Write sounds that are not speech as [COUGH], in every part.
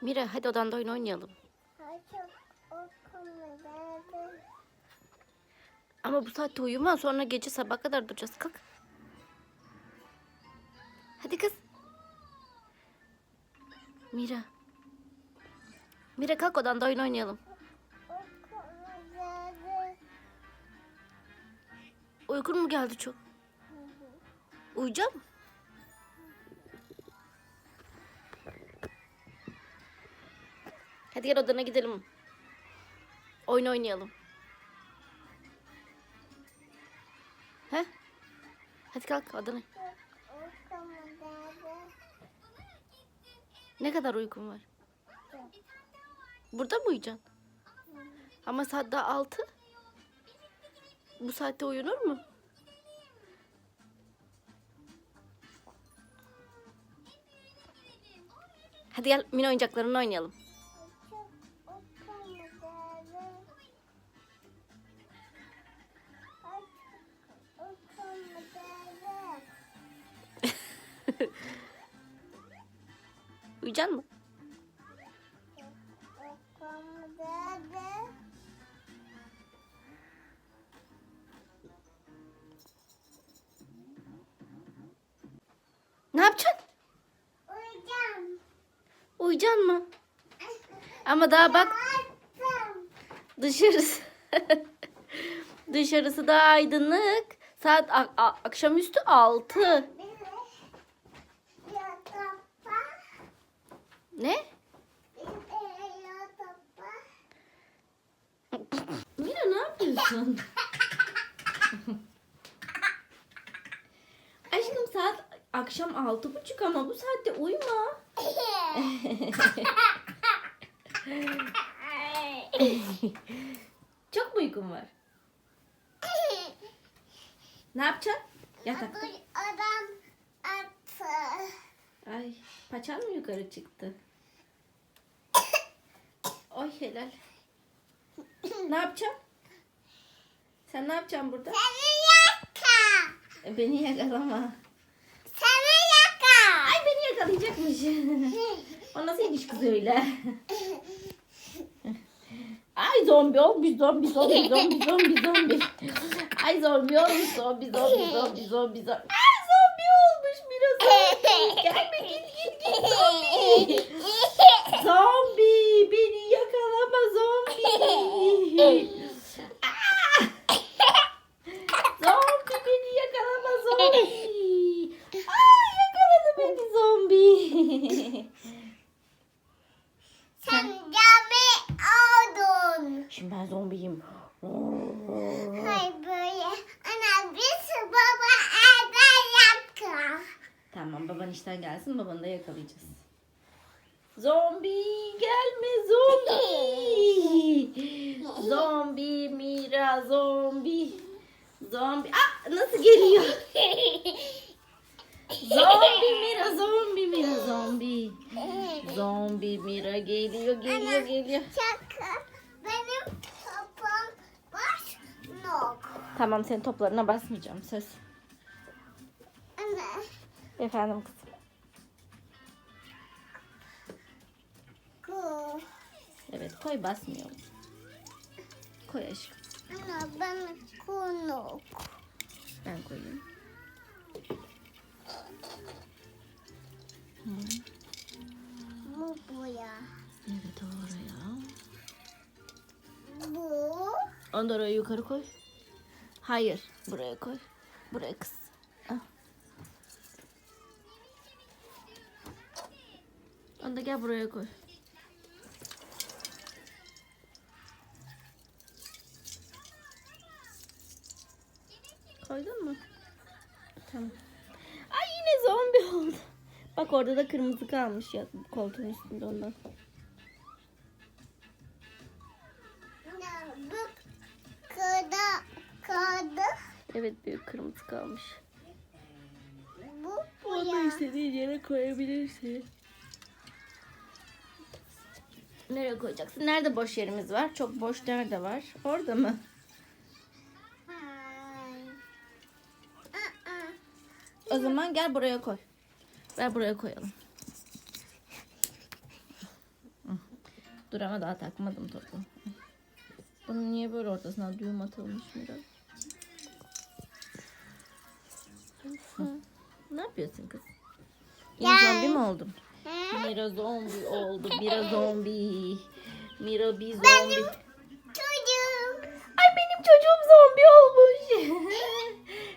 Mira hadi odanda oyun oynayalım. Ama bu saatte uyuma sonra gece sabah kadar duracağız. Kalk. Hadi kız. Mira. Mira kalk odanda oyun oynayalım. Uykun mu geldi çok? Uyuyacak mı? Hadi gel odana gidelim. Oyun oynayalım. He? Hadi kalk odana. Ne kadar uykun var? Burada mı uyuyacaksın? Ama saat daha altı. Bu saatte uyunur mu? Hadi gel mini oyuncaklarını oynayalım. Uyuyacak mı? Ne yapacaksın? Uyuyacağım. Uyuyacaksın mı? Ama daha bak dışarısı [LAUGHS] dışarısı daha aydınlık. Saat akşamüstü 6. Ne? Mira ne yapıyorsun? Aşkım saat akşam altı buçuk ama bu saatte uyuma. Çok mu uykun var? Ne yapacaksın? Yatakta. Adam attı. Ay paçan mı yukarı çıktı? Helal. ne yapacaksın? Sen ne yapacaksın burada? Seni yaka. E, Beni yakalama. Seni yaka. Ay beni yakalayacakmış. [LAUGHS] o nasıl iniş kız öyle? Ay zombi olmuş zombi zombi zombi zombi zombi. Ay zombi olmuş zombi zombi zombi zombi zombi. Ay zombi olmuş biraz. Gelme git git git zombi. Zombi [LAUGHS] beni yakalama zombi. Ah! Zombi beni yakalama zombi. Ay yakaladı beni zombi. Sen cami oldun. Şimdi ben zombiyim. Hay böyle. Ana biz baba evden yaka. Tamam baban işten gelsin babanı da yakalayacağız. Zombi gelme zombi. [LAUGHS] zombi Mira zombi. Zombi. Aa, nasıl geliyor? zombi Mira zombi Mira zombi. [LAUGHS] Zombi Mira geliyor geliyor geliyor. Şaka. Benim topum baş nok. Tamam senin toplarına basmayacağım söz. Ana. Efendim kızım. Ku. Evet koy basmıyorum. Koy aşkım. Ana ben kunuk. Ben koyayım. Hı. Bu buraya. Evet oraya. Bu. Onu da oraya yukarı koy. Hayır. Buraya koy. Buraya kız. Al. Onu da gel buraya koy. Koydun mu? Tamam. Ay yine zombi oldu. Bak orada da kırmızı kalmış ya koltuğun üstünde ondan. Evet büyük kırmızı kalmış. Bu Onu buraya. istediğin yere koyabilirsin. Nereye koyacaksın? Nerede boş yerimiz var? Çok boş nerede var? Orada mı? Aa. O zaman gel buraya koy. Ver buraya koyalım. Dur ama daha takmadım topu. Bunun niye böyle ortasına düğüm atılmış biraz? Ne yapıyorsun kız? Gel. zombi mi oldum? Mira zombi oldu. Mira [LAUGHS] zombi. Mira bir zombi. Benim çocuğum. Ay benim çocuğum zombi olmuş. [LAUGHS]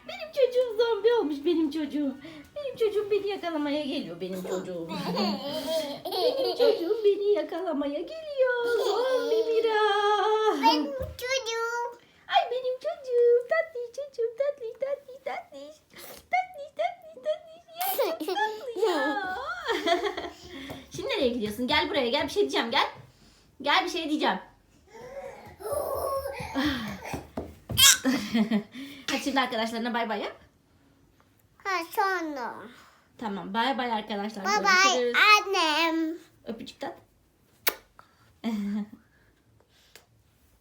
benim çocuğum zombi olmuş benim çocuğum. Benim çocuğum beni yakalamaya geliyor benim çocuğum. benim çocuğum beni yakalamaya geliyor. Zombi Mira. Benim çocuğum. Ay benim çocuğum. Tatlı çocuğum. Tatlı tatlı tatlı. Tatlı tatlı tatlı. Ya çok tatlı ya. Şimdi nereye gidiyorsun? Gel buraya gel bir şey diyeceğim gel. Gel bir şey diyeceğim. [LAUGHS] Hadi şimdi arkadaşlarına bay bay yap. Ha sonra. Tamam bay bay arkadaşlar. Bye bye Görüşürüz. annem. Öpücük tat. [LAUGHS]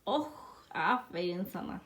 oh aferin sana.